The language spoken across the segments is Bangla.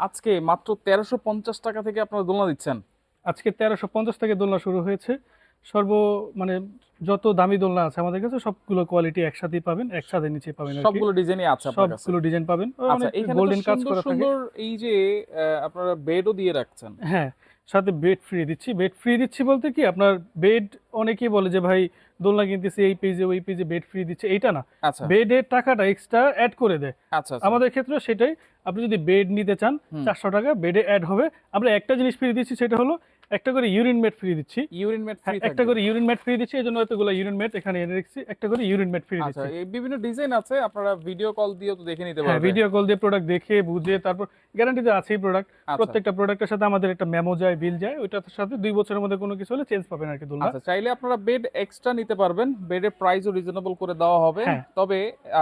আজকে মাত্র তেরোশো পঞ্চাশ টাকা থেকে আপনারা দোলনা দিচ্ছেন। আজকে তেরোশো পঞ্চাশ থেকে দোলনা শুরু হয়েছে। সর্ব মানে যত দামি দোলনা আছে আমাদের কাছে সবগুলো কোয়ালিটি একসাথেই পাবেন একসাথে নিচে পাবেন। সবগুলো ডিজাইনই আছে আপনার কাছে। সবগুলো ডিজাইন পাবেন। আচ্ছা এখানে গোল্ডেন কাজ করা থাকে। সুন্দর এই যে আপনারা বেডও দিয়ে রাখছেন। হ্যাঁ সাথে বেড ফ্রি দিচ্ছি। বেড ফ্রি দিচ্ছি বলতে কি আপনার বেড অনেকেই বলে যে ভাই দোলনা কিনতেছি এই পেজে ওই পেজে বেড ফ্রি দিচ্ছে। এইটা না। আচ্ছা। বেডের টাকাটা এক্সট্রা অ্যাড করে দেয়। আচ্ছা আচ্ছা। আমাদের ক্ষেত্রে সেটাই। আপনি যদি বেড নিতে চান। চারশো টাকা বেডে অ্যাড হবে। আমরা একটা জিনিস ফ্রি দিচ্ছি সেটা হলো একটা করে ইউরিন মেট ফ্রি দিচ্ছি। ইউরিন মেট ফ্রি একটা করে ইউরিন মেট ফ্রি দিচ্ছি এই জন্য এতগুলো ইউরিন মেট এখানে এনে রেখেছি একটা করে ইউরিন মেট ফ্রি আচ্ছা দিচ্ছি। এই বিভিন্ন ডিজাইন আছে আপনারা ভিডিও কল দিয়েও তো দেখে নিতে হ্যাঁ পারবেন। ভিডিও কল দিয়ে প্রোডাক্ট দেখে বুঝে তারপর গ্যারান্টিতে আছেই প্রোডাক্ট আচ্ছা। প্রত্যেকটা প্রোডাক্টের সাথে আমাদের একটা মেমো যায় বিল যায় ওইটার সাথে দুই বছরের মধ্যে কোনো কিছু হলে চেঞ্জ পাবেন আর কি দোলনা। আচ্ছা চাইলে আপনারা বেড এক্সট্রা নিতে পারবেন বেডের প্রাইসও রিজনেবল করে দেওয়া হবে। হ্যাঁ। তবে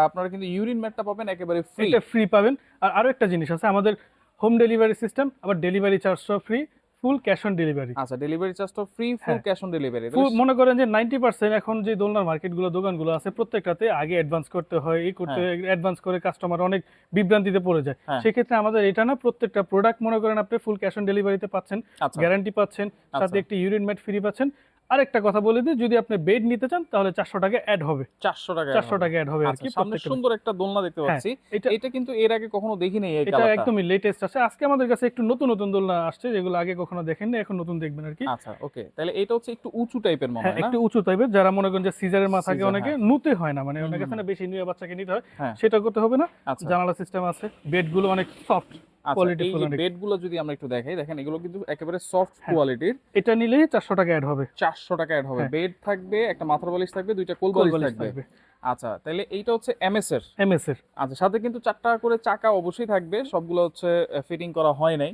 আপনারা কিন্তু ইউরিন ম্যাটটা পাবেন একেবারে ফ্রি এটা ফ্রি পাবেন। আর আরও একটা জিনিস আছে আমাদের হোম ডেলিভারি সিস্টেম আবার delivery চার্জটাও free full cash on delivery আচ্ছা ডেলিভারি চার্জটা ফ্রি ফুল হ্যাঁ। ক্যাশ অন ডেলিভারি মনে করেন যে নাইনটি পার্সেন্ট এখন যে দোলনার মার্কেটগুলো দোকানগুলো আছে প্রত্যেকটাতে আগে অ্যাডভান্স করতে হয় এই করতে অ্যাডভান্স করে কাস্টমার অনেক বিভ্রান্তিতে পড়ে যায়। সেই সেক্ষেত্রে আমাদের এটা না প্রত্যেকটা প্রোডাক্ট মনে করেন আপনি ফুল ক্যাশ অন ডেলিভারিতে পাচ্ছেন আচ্ছা। গ্যারান্টি পাচ্ছেন সাথে আচ্ছা। একটি ইউরিন ম্যাট ফ্রি পাচ্ছেন আরেকটা কথা বলে দিই যদি আপনি বেড নিতে চান তাহলে চারশো টাকা অ্যাড হবে। চারশো টাকা চারশো টাকা অ্যাড হবে আর আচ্ছা কি সামনে সুন্দর একটা দোলনা দেখতে হ্যাঁ, পাচ্ছি। এটা এটা কিন্তু এর আগে কখনো দেখিনি এটা একদমই লেটেস্ট আছে। আজকে আমাদের কাছে একটু নতুন নতুন দোলনা আসছে যেগুলো আগে কখনো দেখেননি এখন নতুন দেখবেন আর কি। আচ্ছা ওকে তাহলে এটা হচ্ছে একটু উঁচু টাইপের মনে হ্যাঁ হয় না? একটু উঁচু টাইপের যারা মনে করেন যে সিজারের মা থাকে অনেকে হ্যাঁ। নুতে হয় না মানে অনেকে আছে না বেশি নিয়ে বাচ্চাকে নিতে হয় হ্যাঁ। সেটা করতে হবে না। আচ্ছা। জানালা সিস্টেম আছে বেডগুলো অনেক সফট আচ্ছা ফুল বেডগুলো যদি আমরা একটু দেখাই দেখেন এগুলো কিন্তু একেবারে সফট হ্যাঁ। কোয়ালিটির এটা নিলেই চারশো টাকা অ্যাড হবে। চারশো টাকা অ্যাড হবে। হ্যাঁ। বেড থাকবে একটা মাথার বালিশ থাকবে দুইটা কোল বালিশ থাকবে। আচ্ছা তাহলে এইটা হচ্ছে এমএস এর এমএস এর আচ্ছা সাথে কিন্তু চারটা করে চাকা অবশ্যই থাকবে। সবগুলো হচ্ছে ফিটিং করা হয় নাই।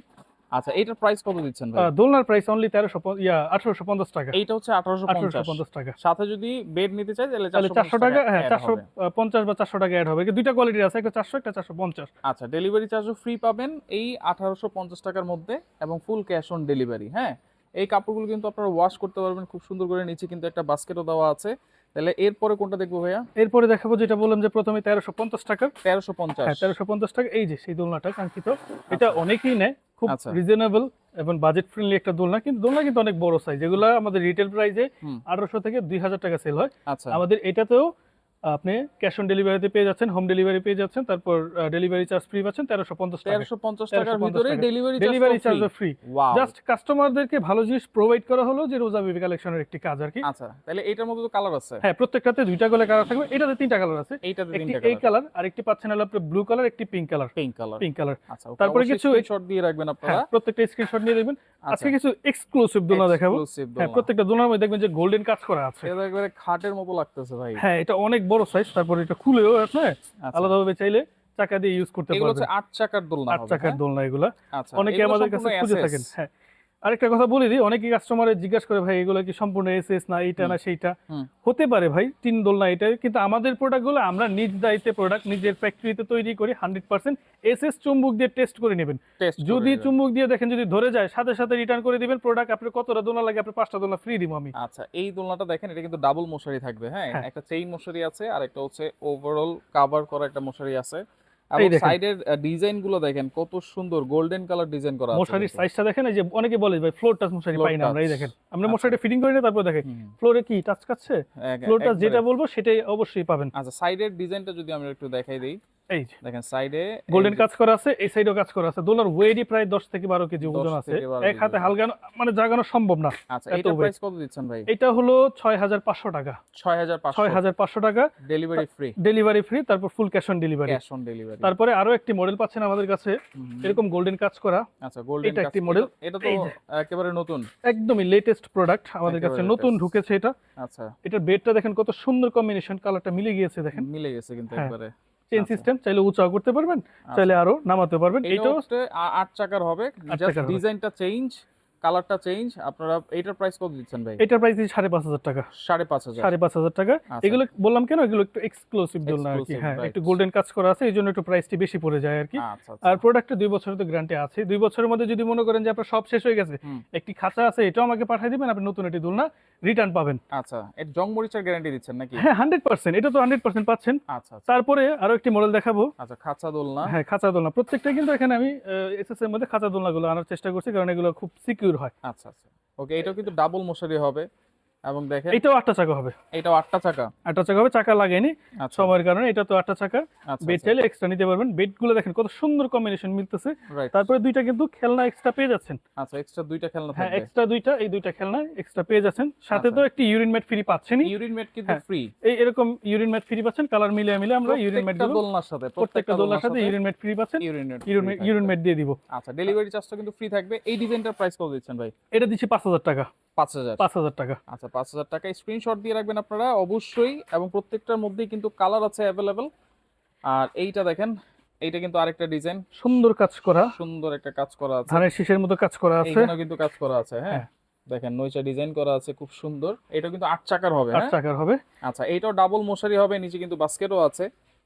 আচ্ছা এইটার প্রাইস কত দিচ্ছেন ভাই? দোলনার প্রাইস অনলি তেরোশো ইয়া আঠারোশো পঞ্চাশ টাকা। এটা হচ্ছে আঠারোশো আঠারোশো পঞ্চাশ পঞ্চাশ টাকা। সাথে যদি বেড নিতে চাই তাহলে তাহলে চারশো টাকা হ্যাঁ add চারশো হবে। পঞ্চাশ বা চারশো টাকা অ্যাড হবে। কি দুইটা কোয়ালিটির আছে একটা চারশো একটা চারশো পঞ্চাশ। আচ্ছা ডেলিভারি চার্জও ফ্রি পাবেন এই আঠারোশো পঞ্চাশ টাকার মধ্যে এবং ফুল ক্যাশ অন ডেলিভারি হ্যাঁ? এই কাপড়গুলো কিন্তু আপনারা ওয়াশ করতে পারবেন খুব সুন্দর করে নিচে কিন্তু একটা বাস্কেটও দেওয়া আছে। তাহলে এরপরে কোনটা দেখব ভাইয়া? এরপরে দেখাবো যেটা বললাম যে প্রথমে তেরোশো পঞ্চাশ টাকা। তেরোশো পঞ্চাশ। হ্যাঁ তেরোশো পঞ্চাশ টাকা এই যে সেই দোলনাটা কাঙ্ক্ষিত। এটা অনেকেই নেয় খুব আচ্ছা। রিজনেবল এবং বাজেট ফ্রেন্ডলি একটা দোলনা কিন্তু দোলনা কিন্তু অনেক বড় সাইজ যেগুলো আমাদের রিটেল প্রাইসে। আঠারোশো থেকে দুই হাজার টাকা সেল হয় আচ্ছা আমাদের এটাতেও আপনি ক্যাশ অন ডেলিভারিতে পেয়ে যাচ্ছেন হোম ডেলিভারি পেয়ে যাচ্ছেন তারপর ডেলিভারি চার্জ ফ্রি পাচ্ছেন তেরোশো পঞ্চাশ তেরোশো পঞ্চাশ টাকার ভিতরে delivery delivery charge free just কাস্টমারদেরকে ভালো জিনিস প্রোভাইড করা হলো যে রোজা বেবি কালেকশনের একটি কাজ আর কি। আচ্ছা তাহলে এটার মধ্যে তো কালার আছে। হ্যাঁ প্রত্যেকটাতে দুইটা করে কালার থাকবে। এটাতে তিনটা কালার আছে। এইটাতে তিনটা এই কালার আর একটি পাচ্ছেন হলো আপনি ব্লু কালার একটি pink colour pink colour pink colour আচ্ছা তারপরে কিছু শট দিয়ে রাখবেন আপনারা। হ্যাঁ প্রত্যেকটা স্ক্রিনশট নিয়ে দেখবেন। আচ্ছা। আজকে কিছু এক্সক্লুসিভ দোলনা দেখাবো। হ্যাঁ প্রত্যেকটা দোলনার মধ্যে দেখবেন যে গোল্ডেন কাজ করা আছে। এটা একবারে খাটের মতো লাগতেছে ভাই। হ্যাঁ এটা অনেক বড় সাইজ তারপর এটা খুলেও আপনি আচ্ছা। আলাদাভাবে চাইলে চাকা দিয়ে ইউজ করতে পারবেন। এগুলো হচ্ছে আট চাকার দোলনা আট চাকার হ্যাঁ? দোলনা এগুলো। আচ্ছা অনেকে আমাদের কাছে খুঁজে থাকেন হ্যাঁ। আরেকটা কথা বলে দিই অনেকে কাস্টমারে জিজ্ঞাসা করে ভাই এগুলো কি সম্পূর্ণ এসএস না এইটা না সেইটা? হতে পারে ভাই তিন দোলনা এটা কিন্তু আমাদের প্রোডাক্টগুলো আমরা নিজ দায়িত্বে প্রোডাক্ট নিজের ফ্যাক্টরিতে তৈরি করি হান্ড্রেড পার্সেন্ট এসএস চুম্বুক দিয়ে টেস্ট করে নেবেন। যদি চুম্বুক দিয়ে দেখেন যদি ধরে যায় সাথে সাথে রিটার্ন করে দিবেন প্রোডাক্ট আপনার কতটা দোলনা লাগে আপনি পাঁচটা দোলনা ফ্রি দিব আমি। আচ্ছা এই দোলনাটা দেখেন এটা কিন্তু ডাবল মশারি থাকবে হ্যাঁ? হ্যাঁ। একটা চেইন মশারি আছে আর একটা হচ্ছে ওভারঅল কভার করা একটা মশারি আছে। এবং। সাইডের ডিজাইনগুলো দেখেন কত সুন্দর গোল্ডেন কালার ডিজাইন করা আছে মশারির। সাইজটা দেখেন এই যে অনেকে বলে ভাই ফ্লোর টাচ মশারি পাই না আমরা এই দেখেন আমরা আচ্ছা। মশারিটা ফিটিং করি না তারপর দেখেন ফ্লোরে কি টাচ ফ্লোর টাচ যেটা বলব সেটাই অবশ্যই পাবেন আচ্ছা সাইডের ডিজাইনটা যদি আমরা একটু দেখাই দেই এই দেখেন সাইডে গোল্ডেন কাজ করা আছে এই সাইডেও কাজ করা আছে। দোলার ওয়েটই প্রায় দশ থেকে বারো কেজি ওজন আছে। এক হাতে। হালগানো মানে জাগানো সম্ভব না। আচ্ছা এটা প্রাইস কত দিচ্ছেন ভাই? এটা হলো ছয় হাজার পাঁচশো টাকা। 6500 ছয় হাজার পাঁচশো টাকা। ডেলিভারি ফ্রি ডেলিভারি ফ্রি তারপর full cash on delivery cash on delivery তারপরে আরও একটি মডেল পাচ্ছেন আমাদের কাছে। এরকম গোল্ডেন কাজ করা। আচ্ছা গোল্ডেন এটা একটি মডেল এটা তো একেবারে নতুন। একদমই লেটেস্ট প্রোডাক্ট আমাদের কাছে। নতুন ঢুকেছে এটা। আচ্ছা। এটার বেডটা দেখেন কত সুন্দর কম্বিনেশন কালারটা মিলে গিয়েছে দেখেন। মিলে গেছে কিন্তু হ্যাঁ। একবারে। চেন আচ্ছা। সিস্টেম চাইলে উঁচা করতে পারবেন চাইলে আরও নামাতে পারবেন এটা এটাও আট চাকার হবে। ডিজাইনটা চেঞ্জ কালারটা চেঞ্জ আপনারা এটার প্রাইস কত দিচ্ছেন ভাই? এটার প্রাইস সাড়ে পাঁচ হাজার টাকা। সাড়ে পাঁচ হাজার। সাড়ে পাঁচ হাজার টাকা। আচ্ছা। এগুলো বললাম কেন? এগুলো একটু এক্সক্লুসিভ দোলনা আর কি হ্যাঁ একটু গোল্ডেন কাজ করা আছে এই জন্য একটু প্রাইসটি বেশি পড়ে যায় আর কি। আচ্ছা আর প্রোডাক্টে দুই বছরের তো গ্যারান্টি আছে। দুই বছরের মধ্যে যদি মনে করেন যে আপনার সব শেষ হয়ে গেছে একটি খাঁচা আছে এটাও আমাকে পাঠিয়ে দিবেন আপনি নতুন একটি দোলনা রিটার্ন পাবেন। আচ্ছা এর জং মরিচার গ্যারান্টি দিচ্ছেন নাকি? হ্যাঁ হান্ড্রেড পার্সেন্ট এটা তো হান্ড্রেড পার্সেন্ট পাচ্ছেন। আচ্ছা আচ্ছা। তারপরে আরও একটি মডেল দেখাবো। আচ্ছা খাঁচা দোলনা। হ্যাঁ খাঁচা দোলনা। প্রত্যেকটা কিন্তু এখানে আমি এসএস এর মধ্যে খাঁচা দোলনাগুলো আনার চেষ্টা করছি কারণ এগুলো খুব সিকিউর হয়। আচ্ছা আচ্ছা। ওকে এটাও কিন্তু ডাবল মশারি হবে। এবং দেখেন এটাও আটটা চাকা হবে। এটাও আটটা চাকা। আটটা চাকা হবে চাকা লাগেনি। আচ্ছা। সময়ের কারণে এটা তো আটটা চাকা। আচ্ছা বেড চাইলে এক্সট্রা নিতে পারবেন। বেডগুলো দেখেন কত সুন্দর কম্বিনেশন মিলতেছে। তারপরে দুইটা কিন্তু খেলনা এক্সট্রা পেয়ে যাচ্ছেন। আচ্ছা এক্সট্রা দুইটা খেলনা হ্যাঁ এক্সট্রা দুইটা এই দুইটা খেলনা এক্সট্রা পেয়ে যাচ্ছেন। সাথে আচ্ছা। তো একটি ইউরিন ম্যাট ফ্রি পাচ্ছেনই। ইউরিন মেট কিন্তু হ্যাঁ। ফ্রি এই এরকম ইউরিন ম্যাট ফ্রি পাচ্ছেন কালার মিলিয়ে মিলে আমরা ইউরিন ম্যাটগুলো দোলনার সাথে প্রত্যেকটা দোলনার সাথে ইউরিন ম্যাট ফ্রি পাচ্ছেন। ইউরিন মেট ইউরিন ম্যাট দিয়ে দিব। আচ্ছা ডেলিভারি চার্জটা কিন্তু ফ্রি থাকবে। এই ডিজাইনটার প্রাইস কত দিচ্ছেন ভাই? এটা দিচ্ছি পাঁচ হাজার টাকা। পাঁচ হাজার। পাঁচ হাজার টাকা। আচ্ছা পাঁচ হাজার টাকা। স্ক্রিনশট দিয়ে রাখবেন আপনারা অবশ্যই। এবং প্রত্যেকটার মধ্যেই কিন্তু কালার আছে অ্যাভেলেবেল আর এইটা দেখেন এইটা কিন্তু আরেকটা ডিজাইন সুন্দর কাজ করা। সুন্দর একটা কাজ করা আছে। ধানের শীষের মতো কাজ করা আছে। এইখানেও কিন্তু কাজ করা আছে হ্যাঁ? হ্যাঁ। দেখেন নইচা ডিজাইন করা আছে খুব সুন্দর। এটা কিন্তু আট চাকার হবে আট হ্যাঁ? টাকার হবে। আচ্ছা এইটাও ডাবল মশারি হবে নিচে কিন্তু বাস্কেটও আছে।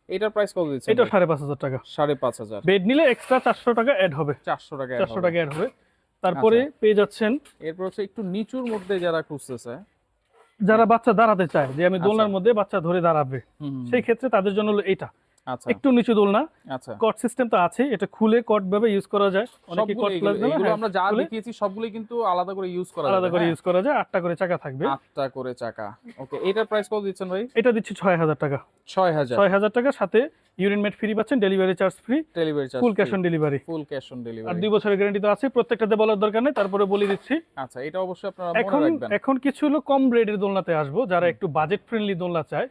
এটার প্রাইস কত দিচ্ছেন এটা সাড়ে পাঁচ হাজার টাকা। সাড়ে পাঁচ হাজার। বেড নিলে এক্সট্রা চারশো টাকা অ্যাড হবে। চারশো টাকা চারশো টাকা অ্যাড হবে। তারপরে আচ্ছা। পেয়ে যাচ্ছেন এরপর হচ্ছে একটু নিচুর মধ্যে যারা খুঁজতেছে যারা বাচ্চা দাঁড়াতে চায় যে আমি আচ্ছা। দোলনার মধ্যে বাচ্চা ধরে দাঁড়াবে সেই ক্ষেত্রে তাদের জন্য হলো এটা একটু নিচু দোলনা আচ্ছা। কট সিস্টেম তো আছে এটা খুলে কট ভাবে ইউজ করা যায়। অনেকে কট প্লাস এগুলো আমরা যা দেখিয়েছি সবগুলোই কিন্তু আলাদা করে ইউজ করা আলাদা করে হ্যাঁ? ইউজ করা যায় আটটা করে চাকা থাকবে। আটটা করে চাকা। ওকে এটার প্রাইস কত দিচ্ছেন ভাই? এটা দিচ্ছি ছয় হাজার টাকা। ছয় হাজার। ছয় হাজার টাকার সাথে ইউরিন মেট ফ্রি পাচ্ছেন delivery charge free delivery charge full cash on delivery full cash on delivery আর দুই বছরের গ্যারান্টি তো আছে প্রত্যেকটাতে বলার দরকার নেই তারপরে বলে দিচ্ছি। আচ্ছা এটা অবশ্যই আপনারা মনে এখন রাখবেন। এখন কিছু হলো কম রেটের দোলনাতে আসব যারা একটু বাজেট ফ্রেন্ডলি দোলনা চায়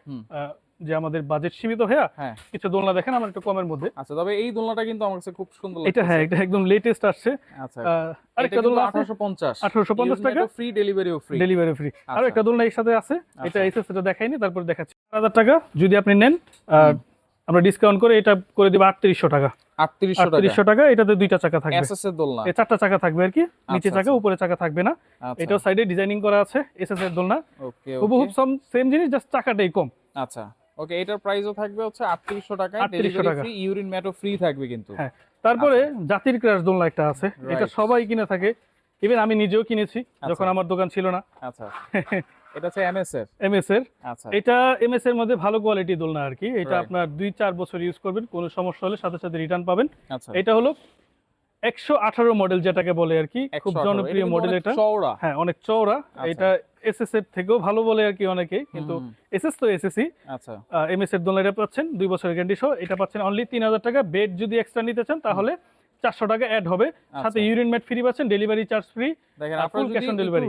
যে আমাদের বাজেট সীমিত হ্যাঁ। কিছু দোলনা দেখেন আমার একটু কমের মধ্যে। আচ্ছা তবে এই দোলনাটা কিন্তু আমার কাছে খুব সুন্দর এটা হ্যাঁ এটা একদম লেটেস্ট আসছে। আচ্ছা। আরেকটা দোলনা আছে। আঠারোশো পঞ্চাশ। 1850 টাকা। ফ্রি ডেলিভারিও ফ্রি ডেলিভারি ফ্রি আর আচ্ছা। একটা দোলনা এর সাথে আছে। এটা আচ্ছা। এসে সেটা দেখাইনি তারপর দেখাচ্ছি। চার হাজার টাকা যদি আপনি নেন আমরা ডিসকাউন্ট করে এটা করে দিব আটত্রিশশো টাকা। আটত্রিশশো টাকা। আটত্রিশশো টাকা এটাতে দুইটা চাকা থাকবে। এসএস এর দোলনা। এ চারটা চাকা থাকবে আর কি। নিচে আচ্ছা, চাকা আচ্ছা। উপরে চাকা থাকবে না। আচ্ছা। এটাও সাইডে ডিজাইনিং করা আছে এসএস এর দোলনা। ওকে হুবহুব সেম জিনিস জাস্ট চাকাটাই কম। আচ্ছা। ওকে এটার প্রাইসও থাকবে হচ্ছে আটত্রিশশো টাকা। 3800 ডেলিভারি। ফ্রি ইউরিন ম্যাটও ফ্রি থাকবে কিন্তু। হ্যাঁ তারপরে জাতির ক্রাশ দোলনা একটা আছে। এটা সবাই কিনে থাকে। ইভেন আমি নিজেও কিনেছি আচ্ছা। যখন আমার দোকান ছিল না। আচ্ছা। এটা হচ্ছে এমএস এর? এমএস এর। আচ্ছা। এটা এমএস এর মধ্যে ভালো কোয়ালিটি দোলনা আর কি। এটা আপনার দুই চার বছর ইউজ করবেন কোনো সমস্যা হলে সাথে সাথে রিটার্ন পাবেন। আচ্ছা। এটা হলো একশো আঠারো মডেল যেটাকে বলে আর কি খুব জনপ্রিয় মডেল এটা। চওড়া। হ্যাঁ অনেক চওড়া। আচ্ছা। এটা এসএস এর থেকেও ভালো বলে আর কি অনেকে কিন্তু এসএস তো এসএসই আচ্ছা। এমএস এর দোলনা পাচ্ছেন দুই বছরের গ্যারান্টি সহ। এটা পাচ্ছেন অনলি তিন হাজার টাকা। বেড যদি এক্সট্রা নিতে চান তাহলে চারশো টাকা অ্যাড হবে। সাথে। ইউরিন ম্যাট ফ্রি পাচ্ছেন ডেলিভারি চার্জ ফ্রি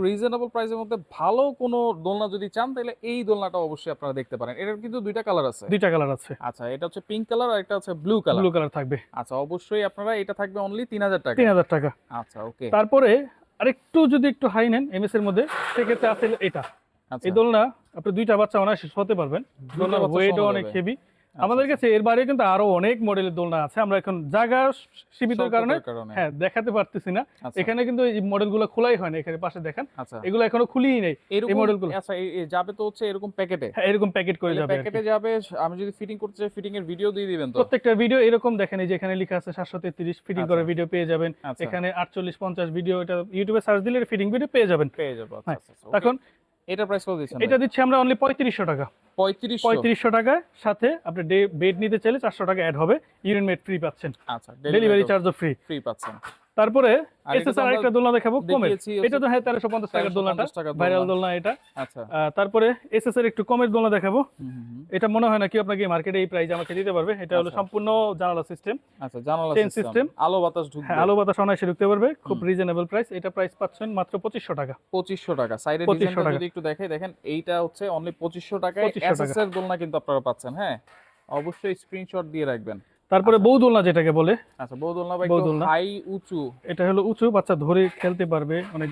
রিজনেবল প্রাইসের মধ্যে ভালো কোনো দোলনা যদি চান তাহলে এই দোলনাটা অবশ্যই আপনারা দেখতে পারেন। এটার কিন্তু দুইটা কালার আছে। দুইটা কালার আছে। আচ্ছা এটা হচ্ছে পিঙ্ক কালার আর একটা হচ্ছে ব্লু কালার ব্লু কালার থাকবে। আচ্ছা অবশ্যই আপনারা এটা থাকবে অনলি তিন হাজার টাকা। তিন হাজার টাকা। আচ্ছা ওকে তারপরে আরেকটু যদি একটু হাই নেন এমএস এর মধ্যে সেক্ষেত্রে আছে এটা। আচ্ছা। এই দোলনা আপনি দুইটা বাচ্চা অনায়াসে হতে পারবেন। দোলনার বাচ্চা ওয়েটও অনেক হেভি আমাদের কাছে এর বাইরে কিন্তু আরও অনেক মডেলের দোলনা আছে। আমরা এখন জায়গা সীমিত কারণে। হ্যাঁ দেখাতে পারতেছি না। আচ্ছা, এখানে কিন্তু এই মডেলগুলো খোলাই হয় না এখানে পাশে দেখেন। আচ্ছা। এগুলো এখনও খুলিই নেই এরকম মডেলগুলো। আচ্ছা এই- এই যাবে তো হচ্ছে এরকম প্যাকেটে হ্যাঁ এরকম প্যাকেট করে যাবে প্যাকেটে যাবে আমি যদি ফিটিং করতে চাই ফিটিং এর ভিডিও দিয়ে দিবেন তো? প্রত্যেকটা ভিডিও এরকম দেখেন এই যে এখানে লেখা আছে সাতশো তেত্রিশ ফিটিং আচ্ছা। করার ভিডিও পেয়ে যাবেন। আচ্ছা। এখানে আটচল্লিশ পঞ্চাশ ভিডিও এটা ইউটিউবে সার্চ দিলে ফিটিং ভিডিও পেয়ে যাবেন। পেয়ে যাবেন আচ্ছা হ্যাঁ, আচ্ছা, আচ্ছা। এখন এটা প্রাইস কত দিচ্ছেন এটা দিচ্ছি আমরা অনলি পঁয়ত্রিশশো টাকা। পঁয়ত্রিশ পঁয়ত্রিশশো টাকার সাথে আপনি বেড নিতে চাইলে চারশো টাকা অ্যাড হবে। ইউরিন মেড ফ্রি পাচ্ছেন। আচ্ছা ডেলিভারি চার্জও ফ্রি ফ্রি পাচ্ছেন। তারপরে আর এসএসআর আরেকটা দোলনা দেখাবো কমের। এটা তো হ্যাঁ টাকার দোলনাটা দোলনা। ভাইরাল দোলনা। এটা। আচ্ছা। তারপরে একটু কমের দোলনা দেখাবো। এটা মনে হয় না কি আপনাকে মার্কেটে এই প্রাইস আমাকে দিতে পারবে? এটা হলো আচ্ছা। সম্পূর্ণ জানালা সিস্টেম আচ্ছা জানালা সিস্টেম আলো বাতাস ঢুকবে। হ্যাঁ আলো বাতাস অনায়াসে ঢুকতে পারবে। খুব রিজনেবল প্রাইস এটা প্রাইস পাচ্ছেন মাত্র পঁচিশশো টাকা। টাকা। সাইডের ডিজাইনটা টাকা। যদি একটু দেখে দেখেন এইটা হচ্ছে অনলি পঁচিশশো টাকায় 2500 টাকা। দোলনা কিন্তু আপনারা পাচ্ছেন হ্যাঁ? অবশ্যই স্ক্রিনশট দিয়ে রাখবেন। তারপরে বউ দোলনা যেটাকে বলে। আচ্ছা বা হাই উঁচু। এটা হলো উঁচু বাচ্চা ধরে খেলতে পারবে অনেক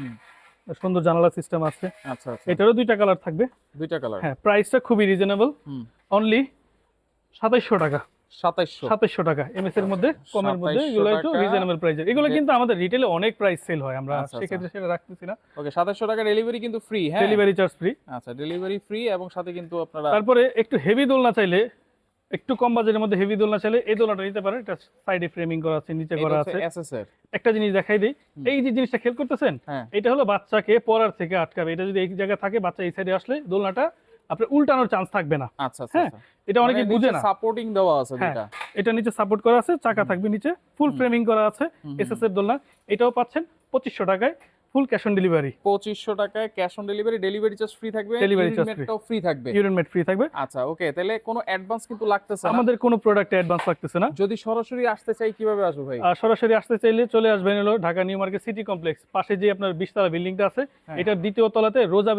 সুন্দর জানালা সিস্টেম আছে। আচ্ছা আচ্ছা। এটারও দুইটা কালার থাকবে। দুইটা কালার হ্যাঁ প্রাইসটা খুবই রিজনেবল হুম। অনলি সাতাইশশো টাকা। সাতাইশশো। টাকা। এমএস এর মধ্যে কমের মধ্যে এগুলো একটু রিজনেবল প্রাইসের এগুলো কিন্তু আমাদের রিটেলে অনেক প্রাইস সেল হয় আমরা আচ্ছা, আচ্ছা। সেক্ষেত্রে সেটা রাখতেছি না। ওকে সাতাইশশো টাকা ডেলিভারি কিন্তু ফ্রি হ্যাঁ। ডেলিভারি চার্জ ফ্রি আচ্ছা ডেলিভারি ফ্রি এবং সাথে কিন্তু আপনারা তারপরে একটু হেভি দোলনা চাইলে একটু কম বাজেটের মধ্যে হেভি দোলনা চাইলে এই দোলনাটা নিতে পারেন। এটা সাইডে ফ্রেমিং করা আছে নিচে করা আছে। একটা জিনিস দেখাই দিই। এই যে জিনিসটা খেয়াল করতেছেন? হ্যাঁ। এটা হলো বাচ্চাকে পড়ার থেকে আটকাবে। এটা যদি এই জায়গায় থাকে বাচ্চা এই সাইডে আসলে দোলনাটা আপনার উল্টানোর চান্স থাকবে না। আচ্ছা আচ্ছা হ্যাঁ, এটা অনেকে বুঝে না। সাপোর্টিং দেওয়া আছে হ্যাঁ। এটা নিচে সাপোর্ট করা আছে চাকা থাকবে নিচে ফুল ফ্রেমিং করা আছে এসএস এর দোলনা। এটাও পাচ্ছেন পঁচিশশো টাকায়। ফুল ক্যাশ অন ডেলিভারি টাকায় cash on delivery delivery charge free থাকবে ডেলিভারি চার্জটাও ফ্রি থাকবে। ফ্রি থাকবে। আচ্ছা ওকে তাহলে কোনো অ্যাডভান্স কিন্তু লাগতেছে না। আমাদের কোনো প্রোডাক্টে অ্যাডভান্স লাগতেছে না। যদি সরাসরি আসতে চাই কীভাবে আসব ভাই? আর সরাসরি আসতে চাইলে চলে আসবেন হলো Dhaka New Market City Complex. পাশে যে আপনার বিশতলা বিল্ডিংটা আছে এটা এটার দ্বিতীয় তলাতে রোজা